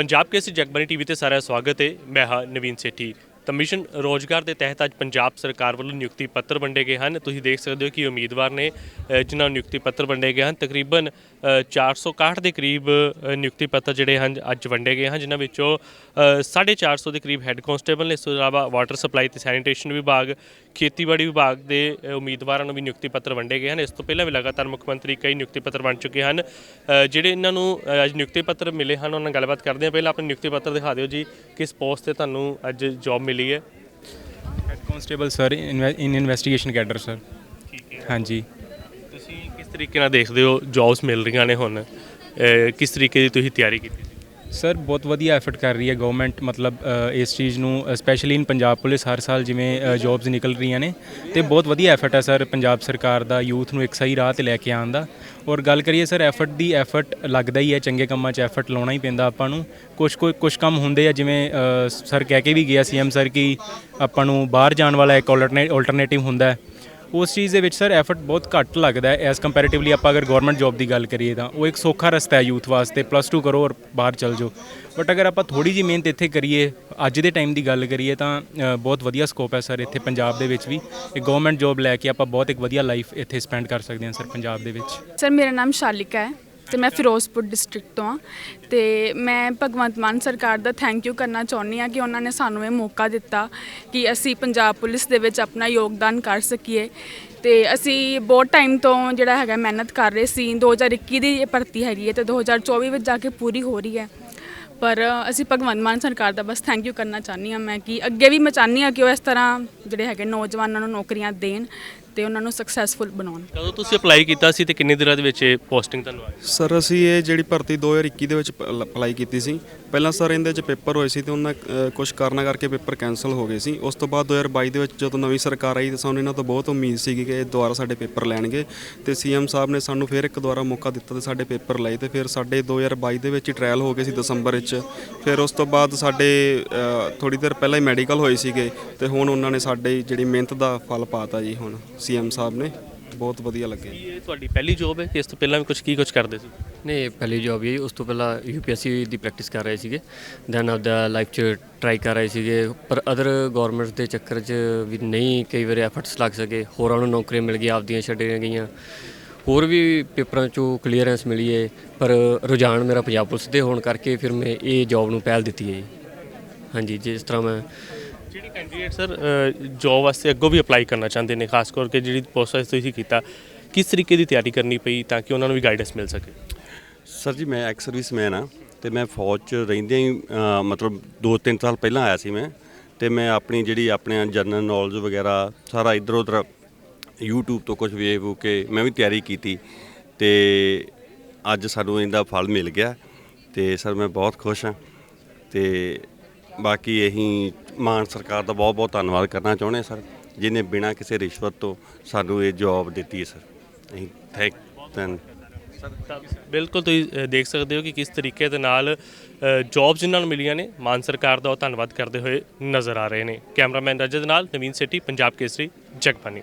Punjab Kesari Jagbani TV ਤੇ ਸਾਰਾ ਸਵਾਗਤ ਹੈ। ਮੈਂ ਹਾਂ ਨਵੀਨ ਸੇਠੀ। ਤਾਂ ਮਿਸ਼ਨ ਰੋਜ਼ਗਾਰ ਦੇ ਤਹਿਤ ਅੱਜ ਪੰਜਾਬ ਸਰਕਾਰ ਵੱਲੋਂ ਨਿਯੁਕਤੀ ਪੱਤਰ ਵੰਡੇ ਗਏ ਹਨ। ਤੁਸੀਂ ਦੇਖ ਸਕਦੇ ਹੋ ਕਿ ਉਮੀਦਵਾਰ ਨੇ ਜਿਨ੍ਹਾਂ ਨੂੰ ਨਿਯੁਕਤੀ ਪੱਤਰ ਵੰਡੇ ਗਏ ਹਨ ਤਕਰੀਬਨ ਅ, 461 ਦੇ ਕਰੀਬ ਨਿਯੁਕਤੀ ਪੱਤਰ ਜਿਹੜੇ ਹਨ ਅੱਜ ਵੰਡੇ ਗਏ ਹਨ ਜਿਨ੍ਹਾਂ ਵਿੱਚੋਂ ਅ, 450 ਦੇ ਕਰੀਬ ਹੈੱਡ ਕਾਂਸਟੇਬਲ ਨੇ। ਇਸ ਤੋਂ ਇਲਾਵਾ ਵਾਟਰ ਸਪਲਾਈ ਤੇ ਸੈਨੀਟੇਸ਼ਨ ਵਿਭਾਗ ਖੇਤੀਬਾੜੀ ਵਿਭਾਗ ਦੇ ਉਮੀਦਵਾਰਾਂ ਨੂੰ ਵੀ ਨਿਯੁਕਤੀ ਪੱਤਰ ਵੰਡੇ ਗਏ ਹਨ। ਇਸ ਤੋਂ ਪਹਿਲਾਂ ਵੀ ਲਗਾਤਾਰ ਮੁੱਖ ਮੰਤਰੀ ਕਈ ਨਿਯੁਕਤੀ ਪੱਤਰ ਵੰਡ ਚੁੱਕੇ ਹਨ। ਜਿਹੜੇ ਇਹਨਾਂ ਨੂੰ ਅੱਜ ਨਿਯੁਕਤੀ ਪੱਤਰ ਮਿਲੇ ਹਨ ਉਹਨਾਂ ਨਾਲ ਗੱਲਬਾਤ ਕਰਦੇ ਹਾਂ। ਪਹਿਲਾਂ ਆਪਣੇ ਨਿਯੁਕਤੀ ਪੱਤਰ ਦਿਖਾ ਦਿਓ ਜੀ ਕਿਸ ਪੋਸਟ ਤੇ ਤੁਹਾਨੂੰ ਅੱਜ ਜੌਬ ਮਿਲੀ ਹੈ? Head constable sir in investigation cadre sir ਠੀਕ ਹੈ। ਹਾਂਜੀ। ਤੁਸੀਂ ਕਿਸ ਤਰੀਕੇ ਨਾਲ ਦੇਖਦੇ ਹੋ? ਜੌਬਸ ਮਿਲ ਰਹੀਆਂ ਨੇ ਹੁਣ। ਕਿਸ ਤਰੀਕੇ ਦੀ ਤੁਸੀਂ ਤਿਆਰੀ ਕੀਤੀ? ਸਰ, ਬਹੁਤ ਵਧੀਆ ਐਫਰਟ ਕਰ ਰਹੀ ਹੈ ਗਵਰਨਮੈਂਟ ਮਤਲਬ ਇਸ ਚੀਜ਼ ਨੂੰ ਸਪੈਸ਼ਲੀ ਇਨ ਪੰਜਾਬ ਪੁਲਿਸ, ਹਰ ਸਾਲ ਜਿਵੇਂ ਜੌਬਸ ਨਿਕਲ ਰਹੀਆਂ ਨੇ, ਤੇ ਬਹੁਤ ਵਧੀਆ ਐਫਰਟ ਹੈ ਸਰ, ਪੰਜਾਬ ਸਰਕਾਰ ਦਾ ਯੂਥ ਨੂੰ ਇੱਕ ਸਹੀ ਰਾਹ ਤੇ ਲੈ ਕੇ ਆਉਣ ਦਾ। ਔਰ ਗੱਲ ਕਰੀਏ ਸਰ ਐਫਰਟ ਦੀ ਐਫਰਟ ਲੱਗਦਾ ਹੀ ਹੈ, ਚੰਗੇ ਕੰਮਾਂ 'ਚ ਐਫਰਟ ਲਾਉਣਾ ਹੀ ਪੈਂਦਾ ਆਪਾਂ ਨੂੰ। ਕੁਝ ਕੋਈ ਕੁਝ ਕੰਮ ਹੁੰਦੇ ਆ, ਜਿਵੇਂ ਸਰ ਕਹਿ ਕੇ ਵੀ ਗਿਆ ਸੀਐਮ ਸਰ ਕਿ ਆਪਾਂ ਨੂੰ ਬਾਹਰ ਜਾਣ ਵਾਲਾ ਇੱਕ ਆਲਟਰਨੇਟਿਵ ਹੁੰਦਾ ਹੈ। ਉਸ ਚੀਜ਼ ਦੇ ਵਿੱਚ ਸਰ ਐਫਰਟ ਬਹੁਤ ਘੱਟ ਲੱਗਦਾ ਹੈ। ਐਸ ਕੰਪੈਰੀਟਿਵਲੀ ਆਪਾਂ ਅਗਰ ਗਵਰਨਮੈਂਟ ਜੌਬ ਦੀ ਗੱਲ ਕਰੀਏ ਤਾਂ ਉਹ ਇੱਕ ਸੌਖਾ ਰਸਤਾ ਹੈ ਯੂਥ ਵਾਸਤੇ ਪਲੱਸ 2 ਕਰੋ ਔਰ ਬਾਹਰ ਚਲ ਜਾਓ। ਬਟ ਅਗਰ ਆਪਾਂ ਥੋੜੀ ਜਿਹੀ ਮਿਹਨਤ ਇੱਥੇ ਕਰੀਏ, ਅੱਜ ਦੇ ਟਾਈਮ ਦੀ ਗੱਲ ਕਰੀਏ ਤਾਂ ਬਹੁਤ ਵਧੀਆ ਸਕੋਪ ਹੈ ਸਰ ਇੱਥੇ ਪੰਜਾਬ ਦੇ ਵਿੱਚ ਵੀ। ਇੱਕ ਗਵਰਨਮੈਂਟ ਜੌਬ ਲੈ ਕੇ ਆਪਾਂ ਬਹੁਤ ਇੱਕ ਵਧੀਆ ਲਾਈਫ ਇੱਥੇ ਸਪੈਂਡ ਕਰ ਸਕਦੇ ਹਾਂ ਸਰ ਪੰਜਾਬ ਦੇ ਵਿੱਚ। ਸਰ, ਮੇਰਾ ਨਾਮ ਸ਼ਾਲਿਕਾ ਹੈ। ਤੇ ਮੈਂ ਫਿਰੋਜ਼ਪੁਰ ਡਿਸਟ੍ਰਿਕਟ ਤੋਂ ਆ ਤੇ ਮੈਂ ਭਗਵੰਤ ਮਾਨ ਸਰਕਾਰ ਦਾ ਥੈਂਕ ਯੂ ਕਰਨਾ ਚਾਹੁੰਦੀ ਆ ਕਿ ਉਹਨਾਂ ਨੇ ਸਾਨੂੰ ਇਹ ਮੌਕਾ ਦਿੱਤਾ ਕਿ ਅਸੀਂ ਪੰਜਾਬ ਪੁਲਿਸ ਦੇ ਵਿੱਚ ਆਪਣਾ ਯੋਗਦਾਨ ਕਰ ਸਕੀਏ। ਤੇ ਅਸੀਂ ਬਹੁਤ ਟਾਈਮ ਤੋਂ ਜਿਹੜਾ ਹੈਗਾ ਮਿਹਨਤ ਕਰ ਰਹੇ ਸੀ। 2021 ਦੀ ਇਹ ਭਰਤੀ ਹੈਗੀ ਹੈ ਤੇ 2024 ਵਿੱਚ ਜਾ ਕੇ ਪੂਰੀ ਹੋ ਰਹੀ ਹੈ। ਪਰ ਅਸੀਂ ਭਗਵੰਤ ਮਾਨ ਸਰਕਾਰ ਦਾ ਬਸ ਥੈਂਕ ਯੂ ਕਰਨਾ ਚਾਹੁੰਦੀ ਹਾਂ ਮੈਂ ਕਿ ਅੱਗੇ ਵੀ ਮੈਂ ਚਾਹੁੰਦੀ ਹਾਂ ਕਿ ਉਹ ਇਸ ਤਰ੍ਹਾਂ ਜਿਹੜੇ ਹੈਗੇ ਨੌਜਵਾਨਾਂ ਨੂੰ ਨੌਕਰੀਆਂ ਦੇਣ ਤੇ ਉਹਨਾਂ ਨੂੰ ਸਕਸੈਸਫੁਲ ਬਣਾਉਣ। ਕਦੋਂ ਤੁਸੀਂ ਅਪਲਾਈ ਕੀਤਾ ਸੀ ਤੇ ਕਿੰਨੇ ਦਿਨਾਂ ਦੇ ਵਿੱਚ ਇਹ ਪੋਸਟਿੰਗ ਤੁਹਾਨੂੰ ਆਈ? ਸਰ ਅਸੀਂ ਇਹ ਜਿਹੜੀ ਭਰਤੀ 2021 ਦੇ ਵਿੱਚ ਅਪਲਾਈ ਕੀਤੀ ਸੀ ਪਹਿਲਾਂ ਸਰ ਇਹਦੇ 'ਚ ਪੇਪਰ ਹੋਏ ਸੀ ਤੇ ਉਹਨਾਂ ਕੁਝ ਕਾਰਨਾਂ ਕਰਕੇ ਪੇਪਰ ਕੈਨਸਲ ਹੋ ਗਏ ਸੀ। ਉਸ ਤੋਂ ਬਾਅਦ 2022 ਦੇ ਵਿੱਚ ਜਦੋਂ ਨਵੀਂ ਸਰਕਾਰ ਆਈ ਤਾਂ ਸਾਨੂੰ ਇਹਨਾਂ ਤੋਂ ਬਹੁਤ ਉਮੀਦ ਸੀਗੀ ਕਿ ਇਹ ਦੁਬਾਰਾ ਸਾਡੇ ਪੇਪਰ ਲੈਣਗੇ। ਤੇ ਸੀਐਮ ਸਾਹਿਬ ਨੇ ਸਾਨੂੰ ਫਿਰ ਇੱਕ ਦੁਬਾਰਾ ਮੌਕਾ ਦਿੱਤਾ ਤੇ ਸਾਡੇ ਪੇਪਰ ਲਏ ਤੇ ਫਿਰ ਸਾਡੇ 2022 ਦੇ ਵਿੱਚ ਹੀ ਟ੍ਰਾਇਲ ਹੋ ਗਏ ਸੀ ਦਸੰਬਰ ਵਿੱਚ। ਫਿਰ ਉਸ ਤੋਂ ਬਾਅਦ ਸਾਡੇ ਥੋੜੀ ਦੇਰ ਪਹਿਲਾਂ ਹੀ ਮੈਡੀਕਲ ਹੋਏ ਸੀਗੇ ਤੇ ਹੁਣ ਉਹਨਾਂ ਨੇ ਸਾਡੇ ਜਿਹੜੀ ਮਿਹਨਤ ਦਾ ਫਲ ਪਾਤਾ ਜੀ ਹੁਣ ਸੀਐਮ ਸਾਹਿਬ ਨੇ। ਬਹੁਤ ਵਧੀਆ ਲੱਗਿਆ ਕੀ ਇਹ ਤੁਹਾਡੀ ਪਹਿਲੀ ਜੌਬ ਹੈ? ਇਸ ਤੋਂ ਪਹਿਲਾਂ ਵੀ ਕੁਝ ਕੀ ਕੁਝ ਕਰਦੇ ਸੀ? ਨਹੀਂ ਇਹ ਪਹਿਲੀ ਜੌਬ ਹੀ ਉਸ ਤੋਂ ਪਹਿਲਾਂ ਯੂਪੀਐਸਸੀ ਦੀ ਪ੍ਰੈਕਟਿਸ ਕਰ ਰਹੇ ਸੀਗੇ। ਦੈਨ ਆਪਦਾ ਲਾਈਫ 'ਚ ਟਰਾਈ ਕਰ ਰਹੇ ਸੀਗੇ, ਪਰ ਅਦਰ ਗਵਰਨਮੈਂਟਸ ਦੇ ਚੱਕਰ 'ਚ ਵੀ ਨਹੀਂ ਕਈ ਵਾਰੀ ਐਫਰਟਸ ਲੱਗ ਸਕੇ। ਹੋਰਾਂ ਨੂੰ ਨੌਕਰੀਆਂ ਮਿਲ ਗਈਆਂ, ਆਪਦੀਆਂ ਛੱਡੀਆਂ ਗਈਆਂ। ਹੋਰ ਵੀ ਪੇਪਰਾਂ 'ਚੋਂ ਕਲੀਅਰੈਂਸ ਮਿਲੀ ਹੈ ਪਰ ਰੁਝਾਨ ਮੇਰਾ ਪੰਜਾਬ ਪੁਲਿਸ ਦੇ ਹੋਣ ਕਰਕੇ ਫਿਰ ਮੈਂ ਇਹ ਜੌਬ ਨੂੰ ਪਹਿਲ ਦਿੱਤੀ ਹੈ ਜੀ। ਹਾਂਜੀ, ਜਿਸ ਤਰ੍ਹਾਂ ਮੈਂ ਜਿਹੜੀ ਕੈਂਡੀਡੇਟ ਸਰ ਜੌਬ ਵਾਸਤੇ ਅੱਗੋਂ ਵੀ ਅਪਲਾਈ ਕਰਨਾ ਚਾਹੁੰਦੇ ਨੇ, ਖਾਸ ਕਰਕੇ ਜਿਹੜੀ ਪ੍ਰੋਸੈਸ ਤੁਸੀਂ ਕੀਤਾ, ਕਿਸ ਤਰੀਕੇ ਦੀ ਤਿਆਰੀ ਕਰਨੀ ਪਈ ਤਾਂ ਕਿ ਉਹਨਾਂ ਨੂੰ ਵੀ ਗਾਈਡੈਂਸ ਮਿਲ ਸਕੇ? ਸਰ ਜੀ ਮੈਂ ਐਕਸ ਸਰਵਿਸਮੈਨ ਆ ਤੇ ਮੈਂ ਫੌਜ 'ਚ ਰਹਿੰਦਿਆਂ ਹੀ ਅ, ਮਤਲਬ 2-3 ਸਾਲ ਪਹਿਲਾਂ ਆਇਆ ਸੀ ਮੈਂ ਤੇ ਮੈਂ ਆਪਣੀ ਜਿਹੜੀ ਆਪਣੇ ਜਨਰਲ ਨੌਲੇਜ ਵਗੈਰਾ ਸਾਰਾ ਇੱਧਰ ਉੱਧਰ YouTube ਤੋਂ ਕੁਝ ਵੇਖ ਵੂ ਕੇ ਮੈਂ ਵੀ ਤਿਆਰੀ ਕੀਤੀ ਤੇ ਅੱਜ ਸਾਨੂੰ ਇਹਦਾ ਫਲ ਮਿਲ ਗਿਆ ਤੇ ਸਰ ਮੈਂ ਬਹੁਤ ਖੁਸ਼ ਹਾਂ ਤੇ ਬਾਕੀ ਇਹੀ ਮਾਨ ਸਰਕਾਰ ਦਾ ਬਹੁਤ ਬਹੁਤ ਧੰਨਵਾਦ ਕਰਨਾ ਚਾਹੁੰਦੇ ਹਾਂ ਸਰ ਜਿਨੇ ਬਿਨਾਂ ਕਿਸੇ ਰਿਸ਼ਵਤ ਤੋਂ ਸਾਨੂੰ ਇਹ ਜੌਬ ਦਿੱਤੀ ਹੈ ਸਰ। ਅਸੀਂ ਥੈਂਕ ਧੰਨ ਬਿਲਕੁਲ ਤੁਸੀਂ ਦੇਖ ਸਕਦੇ ਹੋ ਕਿ ਕਿਸ ਤਰੀਕੇ ਦੇ ਨਾਲ ਜੌਬ ਜਿਨ੍ਹਾਂ ਨੂੰ ਮਿਲੀਆਂ ਨੇ, ਮਾਨ ਸਰਕਾਰ ਦਾ ਉਹ ਧੰਨਵਾਦ ਕਰਦੇ ਹੋਏ ਨਜ਼ਰ ਆ ਰਹੇ ਨੇ। ਕੈਮਰਾਮੈਨ ਰਜਤ ਨਾਲ ਨਵੀਨ ਸੇਠੀ, ਪੰਜਾਬ ਕੇਸਰੀ ਜਗਬਾਨੀ